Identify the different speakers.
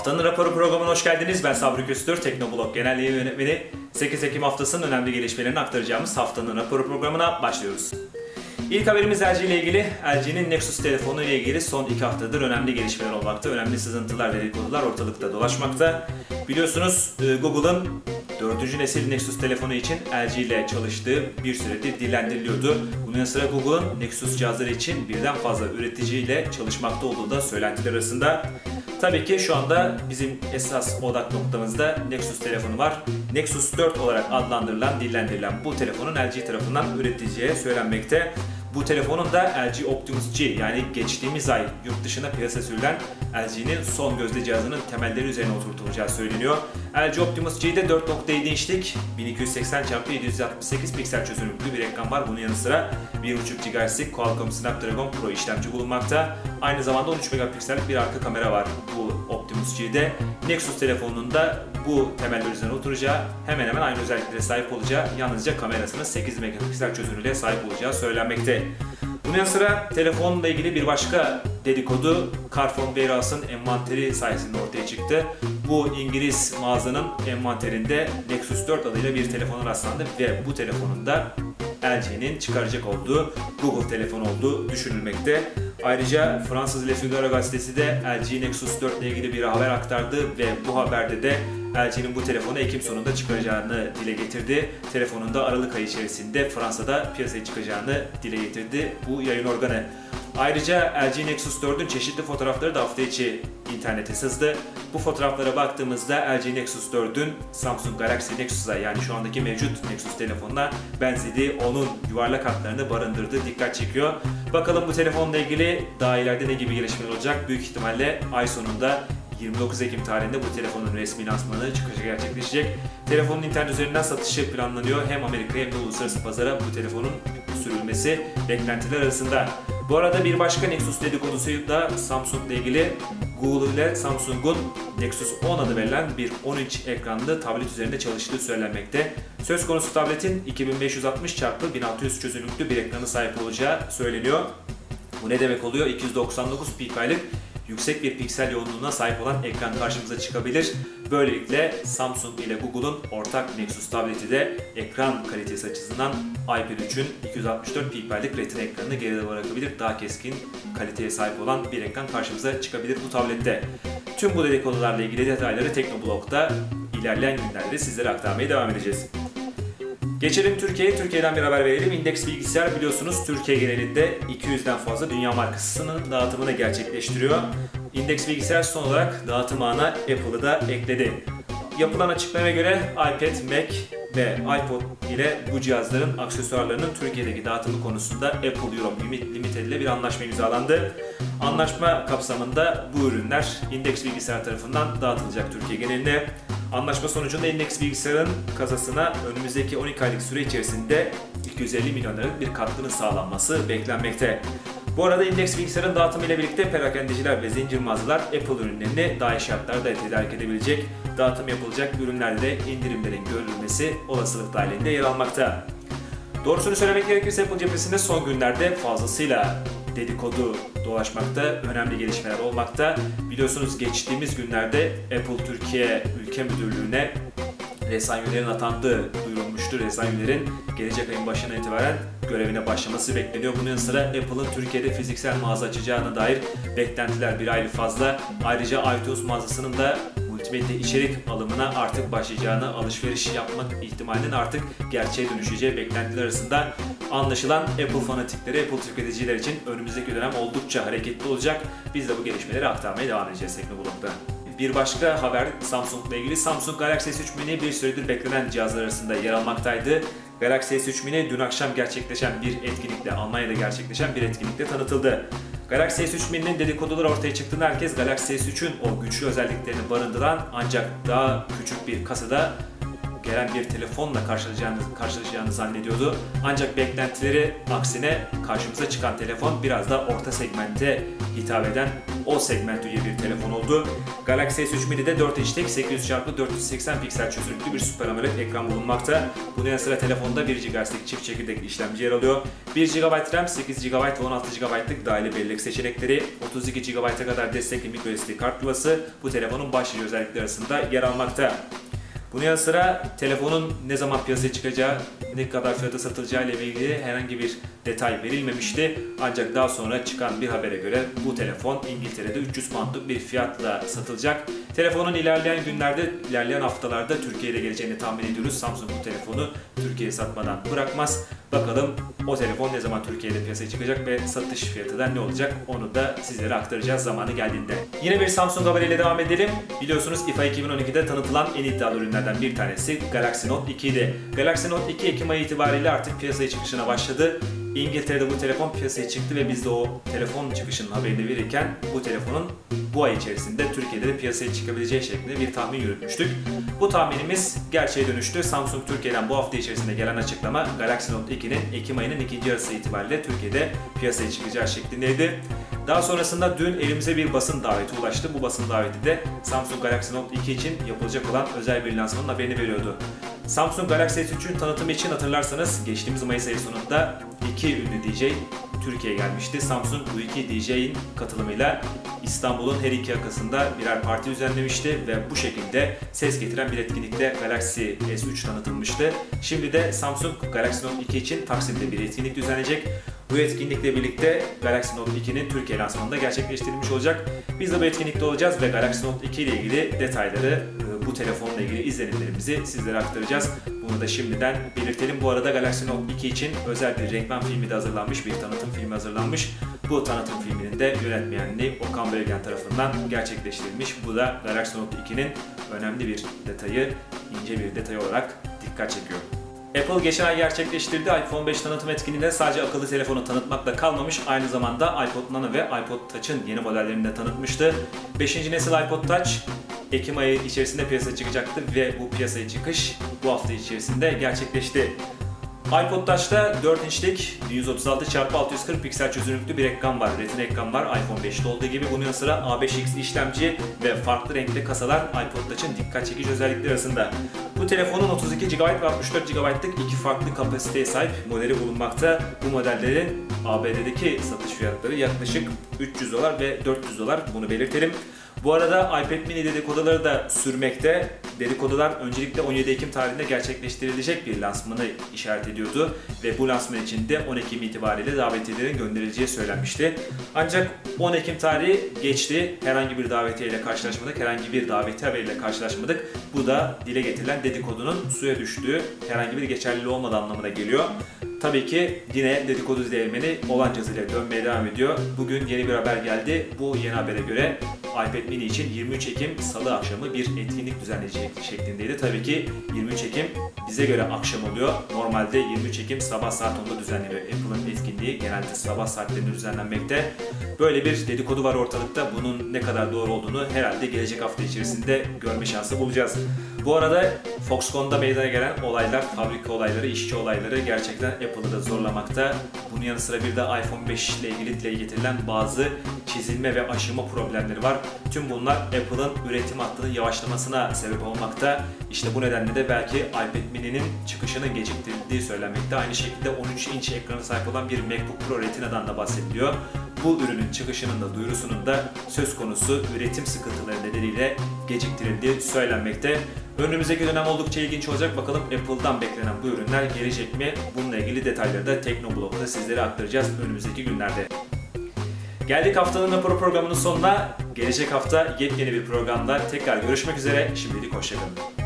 Speaker 1: Haftanın raporu programına hoş geldiniz. Ben Sabri Köstür, Teknoblog Genel Yayın Yönetmeni. 8 Ekim haftasının önemli gelişmelerini aktaracağımız haftanın raporu programına başlıyoruz. İlk haberimiz LG ile ilgili. LG'nin Nexus telefonu ile ilgili son iki haftadır önemli gelişmeler olmakta. Önemli sızıntılar, dedikodular ortalıkta dolaşmakta. Biliyorsunuz e, Google'ın dördüncü nesil Nexus telefonu için LG ile çalıştığı bir süredir dillendiriliyordu. Bunun yanı sıra Google'ın Nexus cihazları için birden fazla üreticiyle çalışmakta olduğu da söylentiler arasında. Tabii ki şu anda bizim esas odak noktamızda Nexus telefonu var. Nexus 4 olarak adlandırılan, dillendirilen bu telefonun LG tarafından üreticiye söylenmekte. Bu telefonun da LG Optimus G yani geçtiğimiz ay yurt dışına piyasa sürülen LG'nin son gözde cihazının temelleri üzerine oturtulacağı söyleniyor. LG Optimus G'de 4.7 inçlik 1280x768 piksel çözünürlüklü bir ekran var. Bunun yanı sıra 1.5 GHz'lik Qualcomm Snapdragon Pro işlemci bulunmakta. Aynı zamanda 13 megapiksellik bir arka kamera var bu Optimus G'de. Nexus telefonunun da bu temeller üzerine oturacağı hemen hemen aynı özelliklere sahip olacağı yalnızca kamerasının 8 megapiksel çözünürlüğe sahip olacağı söylenmekte. Bunun yanı sıra telefonla ilgili bir başka dedikodu Carphone Warehouse'ın envanteri sayesinde ortaya çıktı. Bu İngiliz mağazanın envanterinde Nexus 4 adıyla bir telefona rastlandı ve bu telefonun da LG'nin çıkaracak olduğu Google telefon olduğu düşünülmekte. Ayrıca Fransız Le Figaro gazetesi de LG Nexus 4 ile ilgili bir haber aktardı ve bu haberde de LG'nin bu telefonu Ekim sonunda çıkaracağını dile getirdi. Telefonun da Aralık ayı içerisinde Fransa'da piyasaya çıkacağını dile getirdi bu yayın organı. Ayrıca LG Nexus 4'ün çeşitli fotoğrafları da hafta içi internete sızdı. Bu fotoğraflara baktığımızda LG Nexus 4'ün Samsung Galaxy Nexus'a yani şu andaki mevcut Nexus telefonuna benzediği onun yuvarlak hatlarını barındırdığı dikkat çekiyor. Bakalım bu telefonla ilgili daha ileride ne gibi gelişmeler olacak? Büyük ihtimalle ay sonunda 29 Ekim tarihinde bu telefonun resmi lansmanı çıkacak gerçekleşecek. Telefonun internet üzerinden satışı planlanıyor. Hem Amerika hem de uluslararası pazara bu telefonun sürülmesi beklentiler arasında. Bu arada bir başka Nexus dedikodusu da Samsung ile ilgili Google ile Samsung'un Nexus 10 adı verilen bir 10 inç ekranlı tablet üzerinde çalıştığı söylenmekte. Söz konusu tabletin 2560 x 1600 çözünürlüklü bir ekranı sahip olacağı söyleniyor. Bu ne demek oluyor? 299 pixel'lik yüksek bir piksel yoğunluğuna sahip olan ekran karşımıza çıkabilir. Böylelikle Samsung ile Google'un ortak Nexus tableti de ekran kalitesi açısından iPad 3'ün 264 pixellik retina ekranını geride bırakabilir. Daha keskin kaliteye sahip olan bir ekran karşımıza çıkabilir bu tablette. Tüm bu dedikodularla ilgili detayları Teknoblog'da ilerleyen günlerde sizlere aktarmaya devam edeceğiz. Geçelim Türkiye'ye. Türkiye'den bir haber verelim. Index Bilgisayar biliyorsunuz Türkiye genelinde 200'den fazla dünya markasının dağıtımını gerçekleştiriyor. Index Bilgisayar son olarak dağıtım ağına Apple'ı da ekledi. Yapılan açıklamaya göre iPad, Mac ve iPod ile bu cihazların aksesuarlarının Türkiye'deki dağıtımı konusunda Apple Europe Limited ile bir anlaşma imzalandı. Anlaşma kapsamında bu ürünler Index Bilgisayar tarafından dağıtılacak Türkiye geneline. Anlaşma sonucunda Index Bilgisayar'ın kasasına önümüzdeki 12 aylık süre içerisinde 250 milyon liralık bir katkının sağlanması beklenmekte. Bu arada Index Bilgisayar'ın dağıtımı ile birlikte perakendeciler ve zincir mağazalar Apple ürünlerini daha iyi şartlarda tedarik edebilecek. Dağıtım yapılacak ürünlerde de indirimlerin görülmesi olasılık dahilinde yer almakta. Doğrusunu söylemek gerekirse Apple cephesinde son günlerde fazlasıyla dedikodu dolaşmakta, önemli gelişmeler olmakta. Biliyorsunuz geçtiğimiz günlerde Apple Türkiye Ülke Müdürlüğü'ne Resanyülerin atandığı duyurulmuştu. Resanyülerin gelecek ayın başına itibaren görevine başlaması bekleniyor. Bunun yanı sıra Apple'ın Türkiye'de fiziksel mağaza açacağına dair beklentiler bir aylık fazla. Ayrıca iTunes mağazasının da multimedya içerik alımına artık başlayacağını, alışveriş yapmak ihtimalinin artık gerçeğe dönüşeceği beklentiler arasında anlaşılan Apple fanatikleri, Apple tüketiciler için önümüzdeki dönem oldukça hareketli olacak. Biz de bu gelişmeleri aktarmaya devam edeceğiz Teknoblog'da. Bir başka haber Samsung ile ilgili. Samsung Galaxy S3 Mini bir süredir beklenen cihazlar arasında yer almaktaydı. Galaxy S3 Mini dün akşam gerçekleşen bir etkinlikle, Almanya'da gerçekleşen bir etkinlikle tanıtıldı. Galaxy S3 Mini'nin dedikoduları ortaya çıktığında herkes Galaxy S3'ün o güçlü özelliklerini barındıran ancak daha küçük bir kasada gelen bir telefonla karşılayacağını, karşılaşacağını zannediyordu. Ancak beklentileri aksine karşımıza çıkan telefon biraz da orta segmente hitap eden o segment üye bir telefon oldu. Galaxy S3 Mini'de 4 inçlik 800x480 piksel çözünürlüklü bir süper AMOLED ekran bulunmakta. Bunun yanı sıra telefonda 1 GHz'lik çift çekirdekli işlemci yer alıyor. 1 GB RAM, 8 GB ve 16 GB'lık dahili bellek seçenekleri, 32 GB'a kadar destekli microSD kart yuvası bu telefonun başlıca özellikleri arasında yer almakta. Bunun yanı sıra telefonun ne zaman piyasaya çıkacağı, ne kadar fiyata satılacağı ile ilgili herhangi bir detay verilmemişti. Ancak daha sonra çıkan bir habere göre bu telefon İngiltere'de 300 poundluk bir fiyatla satılacak. Telefonun ilerleyen günlerde, ilerleyen haftalarda Türkiye'de geleceğini tahmin ediyoruz. Samsung bu telefonu Türkiye'ye satmadan bırakmaz. Bakalım o telefon ne zaman Türkiye'de piyasaya çıkacak ve satış fiyatı da ne olacak onu da sizlere aktaracağız zamanı geldiğinde. Yine bir Samsung haberiyle devam edelim. Biliyorsunuz IFA 2012'de tanıtılan en iddialı ürünlerden bir tanesi Galaxy Note 2 idi. Galaxy Note 2 Ekim ayı itibariyle artık piyasaya çıkışına başladı. İngiltere'de bu telefon piyasaya çıktı ve biz de o telefon çıkışının haberini verirken bu telefonun bu ay içerisinde Türkiye'de de piyasaya çıkabileceği şeklinde bir tahmin yürütmüştük. Bu tahminimiz gerçeğe dönüştü. Samsung Türkiye'den bu hafta içerisinde gelen açıklama Galaxy Note 2'nin Ekim ayının ikinci yarısı itibariyle Türkiye'de piyasaya çıkacağı şeklindeydi. Daha sonrasında dün elimize bir basın daveti ulaştı. Bu basın daveti de Samsung Galaxy Note 2 için yapılacak olan özel bir lansmanın haberini veriyordu. Samsung Galaxy S3'ün tanıtımı için hatırlarsanız geçtiğimiz Mayıs ayı sonunda iki ünlü DJ Türkiye'ye gelmişti. Samsung bu iki DJ'in katılımıyla İstanbul'un her iki yakasında birer parti düzenlemişti ve bu şekilde ses getiren bir etkinlikte Galaxy S3 tanıtılmıştı. Şimdi de Samsung Galaxy Note 2 için Taksim'de bir etkinlik düzenleyecek. Bu etkinlikle birlikte Galaxy Note 2'nin Türkiye lansmanında gerçekleştirilmiş olacak. Biz de bu etkinlikte olacağız ve Galaxy Note 2 ile ilgili detayları bu telefonla ilgili izlenimlerimizi sizlere aktaracağız. Bunu da şimdiden belirtelim. Bu arada Galaxy Note 2 için özel bir reklam filmi de hazırlanmış, bir tanıtım filmi hazırlanmış. Bu tanıtım filminin de yönetmenliği Okan Bölgen tarafından gerçekleştirilmiş. Bu da Galaxy Note 2'nin önemli bir detayı, ince bir detay olarak dikkat çekiyor. Apple geçen ay gerçekleştirdiği iPhone 5 tanıtım etkinliğinde sadece akıllı telefonu tanıtmakla kalmamış, aynı zamanda iPod Nano ve iPod Touch'ın yeni modellerini de tanıtmıştı. 5. nesil iPod Touch Ekim ayı içerisinde piyasaya çıkacaktı ve bu piyasaya çıkış bu hafta içerisinde gerçekleşti. iPod Touch'ta 4 inçlik 136x640 piksel çözünürlüklü bir ekran var. Retina ekran var iPhone 5'te olduğu gibi. Bunun yanı sıra A5X işlemci ve farklı renkli kasalar iPod Touch'ın dikkat çekici özellikleri arasında. Bu telefonun 32 GB ve 64 GB'lık iki farklı kapasiteye sahip modeli bulunmakta. Bu modellerin ABD'deki satış fiyatları yaklaşık 300 dolar ve 400 dolar bunu belirtelim. Bu arada iPad mini dedikoduları da sürmekte. Dedikodular öncelikle 17 Ekim tarihinde gerçekleştirilecek bir lansmanı işaret ediyordu ve bu lansman için de 10 Ekim itibariyle davetiyelerin gönderileceği söylenmişti. Ancak 10 Ekim tarihi geçti. Herhangi bir davetiye ile karşılaşmadık, herhangi bir davetiye haberiyle karşılaşmadık. Bu da dile getirilen dedikodunun suya düştüğü, herhangi bir geçerliliği olmadığı anlamına geliyor. Tabii ki yine dedikodu değirmeni olan ile dönmeye devam ediyor. Bugün yeni bir haber geldi. Bu yeni habere göre iPad mini için 23 Ekim Salı akşamı bir etkinlik düzenleyecek şeklindeydi. Tabii ki 23 Ekim bize göre akşam oluyor. Normalde 23 Ekim sabah saat 10'da düzenleniyor. Apple'ın etkinliği genelde sabah saatlerinde düzenlenmekte. Böyle bir dedikodu var ortalıkta. Bunun ne kadar doğru olduğunu herhalde gelecek hafta içerisinde görme şansı bulacağız. Bu arada Foxconn'da meydana gelen olaylar, fabrika olayları, işçi olayları gerçekten Apple'ı da zorlamakta. Bunun yanı sıra bir de iPhone 5 ile ilgili dile getirilen bazı çizilme ve aşıma problemleri var. Tüm bunlar Apple'ın üretim hattının yavaşlamasına sebep olmakta. İşte bu nedenle de belki iPad mini'nin çıkışının geciktirildiği söylenmekte. Aynı şekilde 13 inç ekranı sahip olan bir MacBook Pro Retina'dan da bahsediliyor. Bu ürünün çıkışının da duyurusunun da söz konusu üretim sıkıntıları nedeniyle geciktirildiği söylenmekte. Önümüzdeki dönem oldukça ilginç olacak. Bakalım Apple'dan beklenen bu ürünler gelecek mi? Bununla ilgili detayları da Teknoblog'da sizlere aktaracağız önümüzdeki günlerde. Geldik haftanın raporu programının sonuna. Gelecek hafta yepyeni bir programda tekrar görüşmek üzere. Şimdilik hoşçakalın.